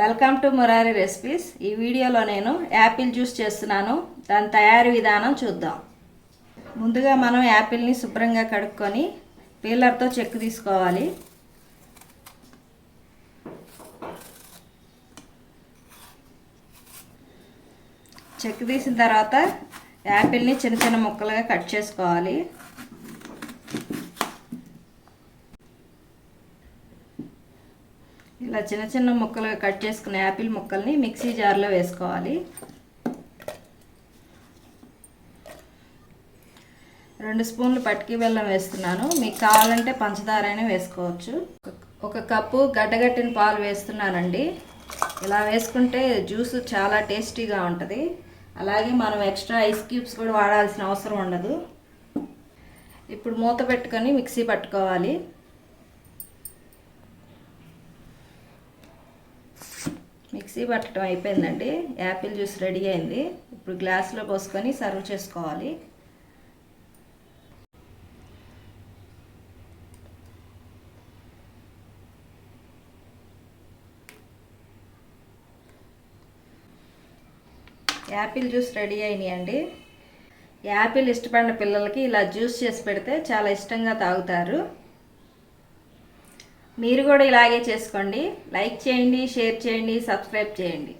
Welcome to Murari recipes ఈ వీడియోలో నేను యాపిల్ జ్యూస్ చేస్తున్నాను. దాని తయారీ విధానం చూద్దాం. ముందుగా మనం యాపిల్ని శుభ్రంగా కడుక్కొని పీలర్తో చెక్కు తీసుకోవాలి. చెక్కు తీసిన తర్వాత యాపిల్ని చిన్న చిన్న ముక్కలుగా కట్ చేసుకోవాలి. ఇలా చిన్న చిన్న ముక్కలుగా కట్ చేసుకున్న యాపిల్ ముక్కల్ని మిక్సీ జార్లో వేసుకోవాలి. రెండు స్పూన్లు పట్టుకి బెల్లం వేస్తున్నాను. మీకు కావాలంటే పంచదార అయినా వేసుకోవచ్చు. ఒక కప్పు గడ్డగట్టిన పాలు వేస్తున్నానండి. ఇలా వేసుకుంటే జ్యూస్ చాలా టేస్టీగా ఉంటుంది. అలాగే మనం ఎక్స్ట్రా ఐస్ క్యూబ్స్ కూడా వాడాల్సిన అవసరం ఉండదు. ఇప్పుడు మూత పెట్టుకొని మిక్సీ పట్టుకోవాలి. మిక్సీ పట్టడం అయిపోయిందండి. యాపిల్ జ్యూస్ రెడీ అయింది. ఇప్పుడు గ్లాస్లో పోసుకొని సర్వ్ చేసుకోవాలి. యాపిల్ జ్యూస్ రెడీ అయినాయండి. యాపిల్ ఇష్టపడిన పిల్లలకి ఇలా జ్యూస్ చేసి పెడితే చాలా ఇష్టంగా తాగుతారు. మీరు కూడా ఇలాగే చేసుకోండి. లైక్ చేయండి షేర్ చేయండి సబ్స్క్రైబ్ చేయండి.